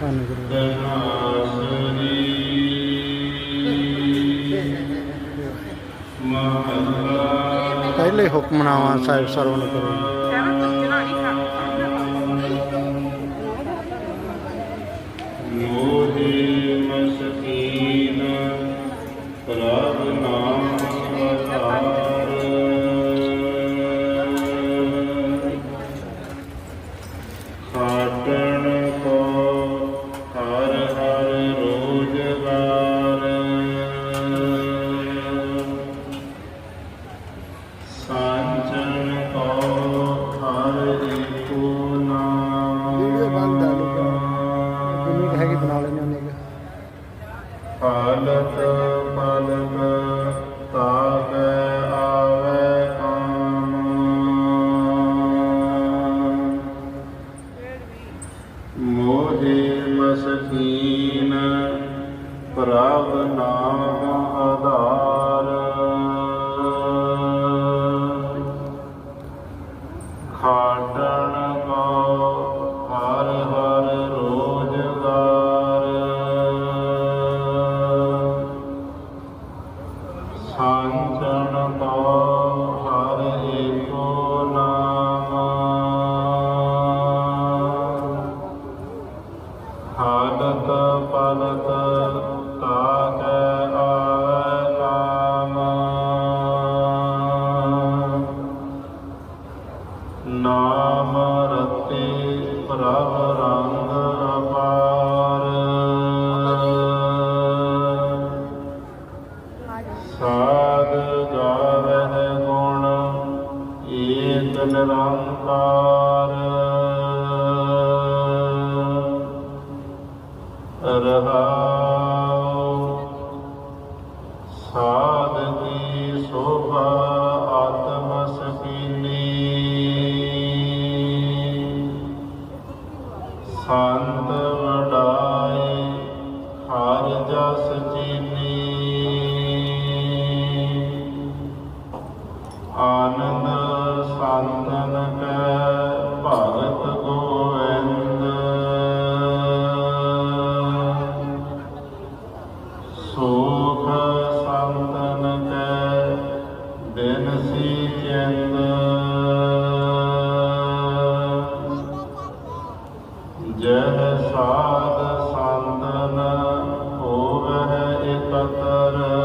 ਧੰਨ ਗੁਰੂ ਪਹਿਲੇ ਹੁਕਮਨਾਮਾ ਸਾਹਿਬ ਸਰਵਣ ਕਰੋ। ਹੈਗੀ ਬਣਾ ਲੈਣੇ ਉਹਨੇ ਕੁ। ਆਵੈ ਕਾਮ ਮੋਹਿ ਮਸਕੀਨ ਪ੍ਰਭ ਨਾਮ ਆਧਾਰ ਸਾਂਚਣ ਕੋ ਹਰ ਏਕੋ ਨਾਮ। ਹਾਲਤ ਪਲਕ ਤਾਕੈ ਆਵੈ ਕਾਮ। ਨਾਮ ਰਤੇ ਪ੍ਰਭ ਰੰਗ ਨਿਰੰਕਾਰ ਰਹਾਉ ਸਾਧ ਕੀ ਸੋਭਾ ਆਤਮ ਸਕੀਨੀ ਸੰਤ ਸੋਖ ਸੰਤਨ ਕੈ ਬਿਨ ਸੀ ਸਾਧ ਸੰਤਨ ਹੋਵਹਿ ਇਕਤਰ।